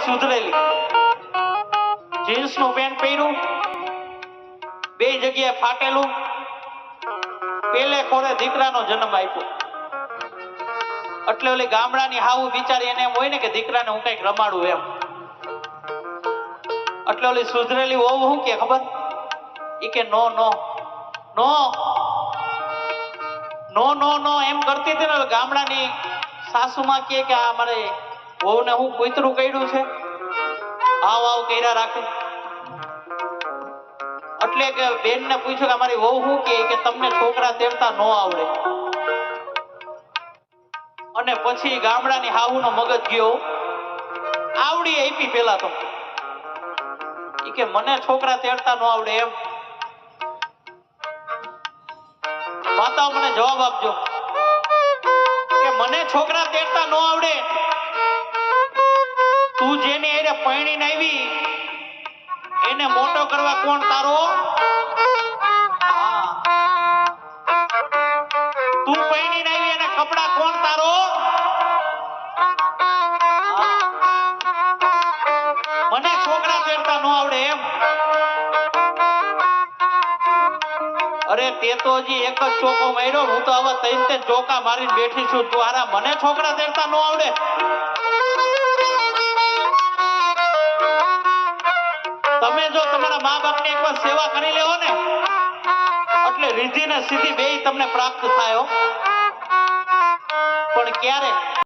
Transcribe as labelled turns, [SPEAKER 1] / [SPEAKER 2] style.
[SPEAKER 1] હતી સુધરેલી. જીન્સનું પેન્ટ પહેર્યું. બે જગ્યાએ ફાટેલું. પેલે ખોરે દીકરાનો જન્મ આપ્યો. એટલે ઓલી ગામડાની હાવું બિચારી એને એમ હોય ને કે દીકરાને હું કંઈક રમાડું એમ. એટલે ઓલી સુધરેલી વહુ હું કે ખબર? એ કે નો નો. નો. નો નો નો એમ કરતી હતી ને ગામડાની સાસુમાં કે આ મારે વહુને હું કૂતરું કર્યું છે? આવ આવ, કર્યા રાખે. એટલે કે બેન ને પૂછ્યું કે અમારી વહુ શું કે તમને છોકરા તેડતા ન આવડે. અને પછી ગામડાની હાહુનો મગજ ગયો. આવડી આપી પેલા તો. એ કે મને છોકરા તેડતા નો આવડે એમ. માતા મને જવાબ આપજો. કે મને છોકરા તું જેને એને પરણીને આવી, એને મોટો કરવા કોણ તારો? તું પરણીને આવી એને કપડા કોણ તારો? મને છોકરા તેડતા નો આવડે એમ. અરે તે તો હજી એક જ ચોકો માર્યો, હું તો હવે તૈન તે ચોકા મારીને બેઠી છું. તું મને છોકરા તેડતા નો આવડે? તમે જો તમારા મા બાપની એકવાર સેવા કરી લેવો ને, એટલે રીધિ ને સીધી બેય તમને પ્રાપ્ત થાય પણ ક્યારે?